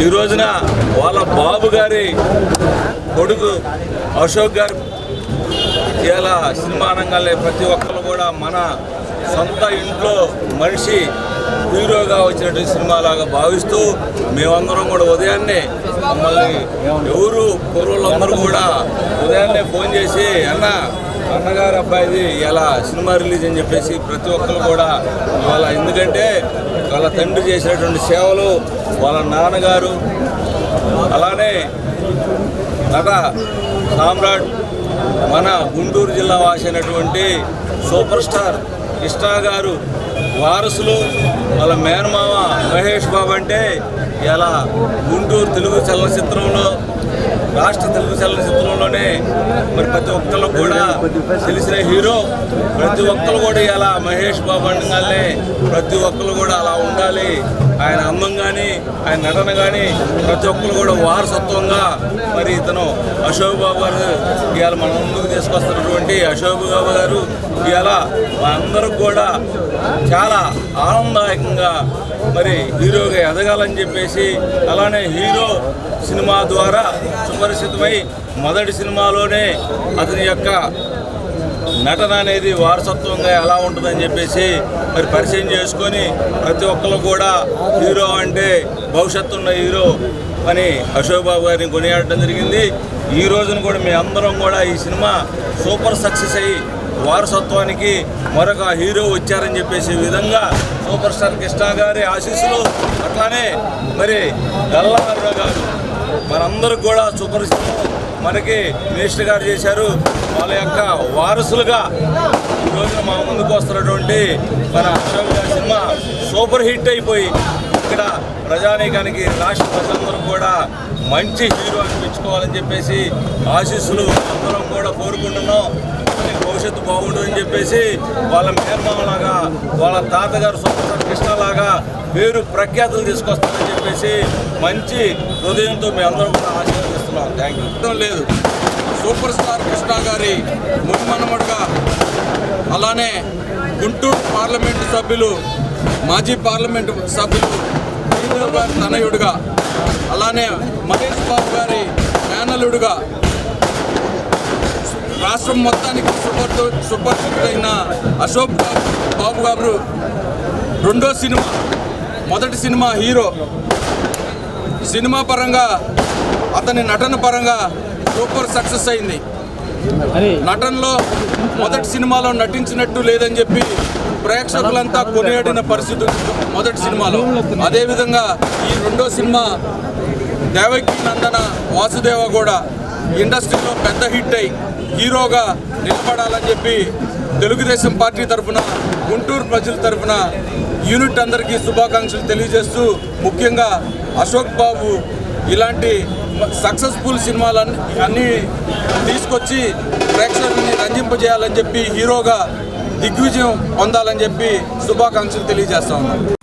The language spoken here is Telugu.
ఈ రోజున వాళ్ళ బాబు గారి కొడుకు అశోక్ గారు ఇలా సినిమా రంగాల్లో ప్రతి ఒక్కరు కూడా మన సొంత ఇంట్లో మనిషి హీరోగా వచ్చినటువంటి సినిమాలాగా భావిస్తూ మేమందరం కూడా ఉదయాన్నే మమ్మల్ని ఎవరు కుర్రోళ్ళందరూ కూడా ఉదయాన్నే ఫోన్ చేసి అన్న అన్నగారు అబ్బాయిది ఇలా సినిమా రిలీజ్ అని చెప్పేసి ప్రతి ఒక్కరు కూడా ఇవాళ ఎందుకంటే వాళ్ళ తండ్రి చేసినటువంటి సేవలు వాళ్ళ నాన్నగారు అలానే నట సామ్రాట్ మన గుంటూరు జిల్లా వాసి అయినటువంటి సూపర్ స్టార్ కృష్ణా గారు వారసులు వాళ్ళ మేనమామ మహేష్ బాబు అంటే ఇలా గుంటూరు తెలుగు చలనచిత్రంలో రాష్ట్ర తెలుగు చలనచిత్రంలోనే మరి ప్రతి ఒక్కరు కూడా తెలిసిన హీరో ప్రతి ఒక్కరు కూడా ఇలా మహేష్ బాబు అనగానే ప్రతి ఒక్కరు కూడా అలా ఉండాలి. ఆయన అందం కానీ ఆయన నటన కానీ ప్రతి ఒక్కరు కూడా వారసత్వంగా మరి ఇతను అశోక్ బాబు గారు ఇవాళ మన ముందుకు తీసుకొస్తున్నటువంటి అశోక్ బాబు గారు ఇవాళ మా అందరికి కూడా చాలా ఆనందదాయకంగా మరి హీరోగా ఎదగాలని చెప్పేసి అలానే హీరో సినిమా ద్వారా సుపరిచితమై మొదటి సినిమాలోనే అతని యొక్క నటన అనేది వారసత్వంగా ఎలా ఉంటుందని చెప్పేసి మరి పరిచయం చేసుకొని ప్రతి ఒక్కరు కూడా హీరో అంటే భవిష్యత్తు ఉన్న హీరో అని అశోక్ బాబు గారిని కొనియాడటం జరిగింది. ఈ రోజున కూడా మీ అందరం కూడా ఈ సినిమా సూపర్ సక్సెస్ అయ్యి వారసత్వానికి మరొక హీరో వచ్చారని చెప్పేసి విధంగా సూపర్ స్టార్ కృష్ణ గారి ఆశీస్సులు. అట్లానే మరి గల్లారావు గారు మనందరూ కూడా సుపరిచితం మనకి మినిస్టర్ గారు చేశారు. వాళ్ళ యొక్క వారసులుగా ఈ మా ముందుకు వస్తున్నటువంటి మన అశోక్ గారి సినిమా సూపర్ హిట్ అయిపోయి ఇక్కడ ప్రజానీకానికి రాష్ట్ర ప్రజలందరూ కూడా మంచి హీరో అనిపించుకోవాలని చెప్పేసి ఆశీస్సులు అందరం కూడా కోరుకుంటున్నాం. బాగుండు అని చెప్పేసి వాళ్ళ మేనమామలాగా వాళ్ళ తాతగారు సొంత కృష్ణలాగా పేరు ప్రఖ్యాతులు తీసుకొస్తారని చెప్పేసి మంచి హృదయంతో మేము అందరం కూడా ఆశీర్వదిస్తున్నాం. థ్యాంక్ యూ లేదు. సూపర్ స్టార్ కృష్ణ గారి మున్మనముడుగా అలానే గుంటూరు పార్లమెంటు సభ్యులు మాజీ పార్లమెంటు సభ్యులు గారి తనయుడుగా అలానే మహేష్ బాబు గారి మేనలుడుగా రాష్ట్రం మొత్తానికి సుపరిచి సుపరిచితుడైన అశోక్ బాబు గారు రెండో సినిమా మొదటి సినిమా హీరో. సినిమా పరంగా అతని నటన పరంగా సూపర్ సక్సెస్ అయింది. నటనలో మొదటి సినిమాలో నటించినట్టు లేదని చెప్పి ప్రేక్షకులంతా కొనియాడిన పరిస్థితి మొదటి సినిమాలో. అదేవిధంగా ఈ రెండో సినిమా దేవకి నందన వాసుదేవ కూడా ఇండస్ట్రీలో పెద్ద హిట్ అయి హీరోగా నిలబడాలని చెప్పి తెలుగుదేశం పార్టీ తరఫున గుంటూరు ప్రజల తరఫున యూనిట్ అందరికీ శుభాకాంక్షలు తెలియజేస్తూ ముఖ్యంగా అశోక్ బాబు ఇలాంటి సక్సెస్ఫుల్ సినిమాలన్నీ అన్నీ తీసుకొచ్చి ప్రేక్షకుల్ని రంజింపజేయాలని చెప్పి హీరోగా దిగ్విజయం పొందాలని చెప్పి శుభాకాంక్షలు తెలియజేస్తా ఉన్నాను